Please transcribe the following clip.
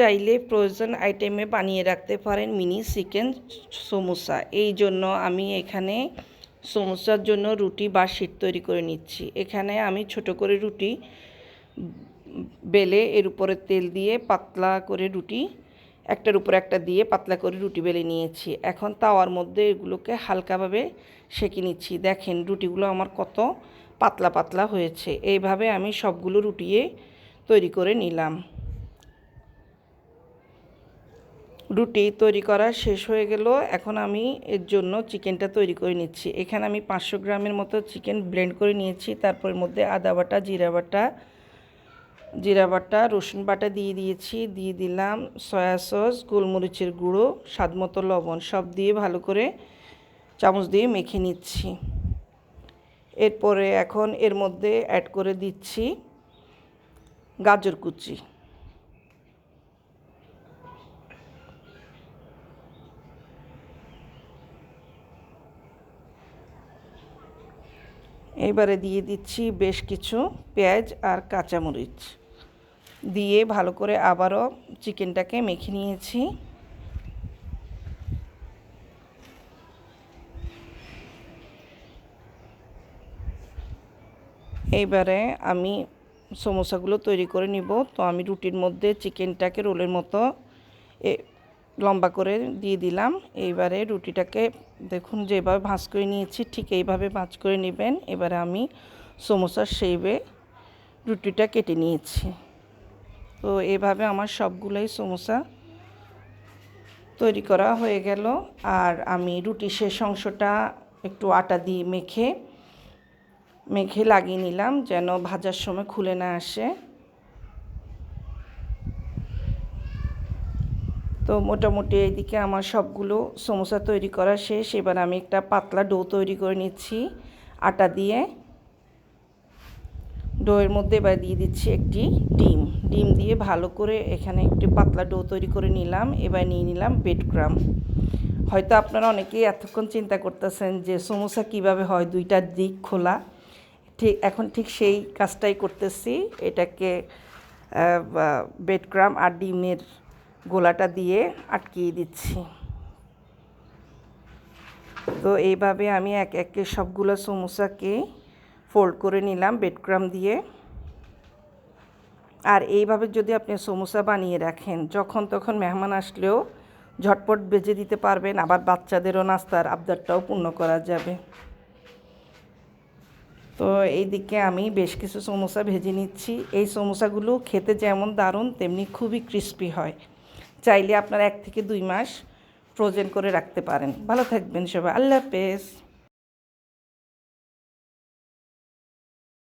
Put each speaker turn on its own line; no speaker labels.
চাইলে প্রয়োজন আইটেমে বানিয়ে রাখতে পারেন মিনি চিকেন সমোসা। এই জন্য আমি এখানে সমোসার জন্য রুটি বা শীত তৈরি করে নিচ্ছি। এখানে আমি ছোট করে রুটি বেলে এর উপরে তেল দিয়ে পাতলা করে রুটি, একটার উপর একটা দিয়ে পাতলা করে রুটি বেলে নিয়েছি। এখন তাওয়ার মধ্যে এগুলোকে হালকাভাবে সেঁকে নিচ্ছি। দেখেন রুটিগুলো আমার কত পাতলা পাতলা হয়েছে। এইভাবে আমি সবগুলো রুটিয়ে তৈরি করে নিলাম। রুটি তৈরি করা শেষ হয়ে গেল। এখন আমি এর জন্য চিকেনটা তৈরি করে নিচ্ছি। এখানে আমি পাঁচশো গ্রামের মতো চিকেন ব্লেন্ড করে নিয়েছি। তারপর মধ্যে আদা বাটা, জিরা বাটা জিরা বাটা, রসুন বাটা দিয়ে দিয়েছি। দিয়ে দিলাম সয়া সস, গোলমরিচের গুঁড়ো, স্বাদ মতো লবণ, সব দিয়ে ভালো করে চামচ দিয়ে মেখে নিচ্ছি। এরপরে এখন এর মধ্যে অ্যাড করে দিচ্ছি গাজর কুচি। এবারে দিয়ে দিচ্ছি বেশ কিছু পেঁয়াজ আর কাঁচামরিচ। দিয়ে ভালো করে আবারও চিকেনটাকে মেখে নিয়েছি। এইবারে আমি সমোসাগুলো তৈরি করে নিব। তো আমি রুটির মধ্যে চিকেনটাকে রোলের মতো লম্বা করে দিয়ে দিলাম। এইবারে রুটিটাকে দেখুন যেভাবে ভাঁজ করে নিয়েছি, ঠিক এইভাবে ভাঁজ করে নেবেন। এবারে আমি সমোসার শেপে রুটিটা কেটে নিয়েছি। তো এভাবে আমার সবগুলোই সমোসা তৈরি করা হয়ে গেল। আর আমি রুটি শেষ অংশটা একটু আটা দিয়ে মেখে মেখে লাগিয়ে নিলাম যেন ভাজার সময় খুলে না আসে। তো মোটামুটি এইদিকে আমার সবগুলো সমোসা তৈরি করা শেষ। এবার আমি একটা পাতলা ডো তৈরি করে নিচ্ছি আটা দিয়ে। ডোয়ের মধ্যে এবার দিয়ে দিচ্ছি একটি ডিম। ডিম দিয়ে ভালো করে এখানে একটি পাতলা ডো তৈরি করে নিলাম। এবার নিয়ে নিলাম বেড ক্রাম হয়তো আপনারা অনেকেই এতক্ষণ চিন্তা করতেছেন যে সমোসা কীভাবে হয়, দুইটা দিক খোলা। ঠিক, এখন ঠিক সেই কাজটাই করতেছি। এটাকে বেড ক্রাম আর ডিমের গোলাটা দিয়ে আটকিয়ে দিচ্ছি। তো এইভাবে আমি এক একে সবগুলো সমোসাকে ফোল্ড করে নিলাম বেডক্রাম দিয়ে। আর এইভাবে যদি আপনি সমোসা বানিয়ে রাখেন, যখন তখন মেহমান আসলেও ঝটপট বেজে দিতে পারবেন, আবার বাচ্চাদেরও নাস্তার আবদারটাও পূর্ণ করা যাবে। তো এইদিকে আমি বেশ কিছু সমোসা ভেজে নিচ্ছি। এই সমোসাগুলো খেতে যেমন দারুণ, তেমনি খুবই ক্রিস্পি হয়। চাইলে আপনার এক থেকে দুই মাস ফ্রোজেন করে রাখতে পারেন। ভালো থাকবেন সবাই। আল্লাহ হাফেজ।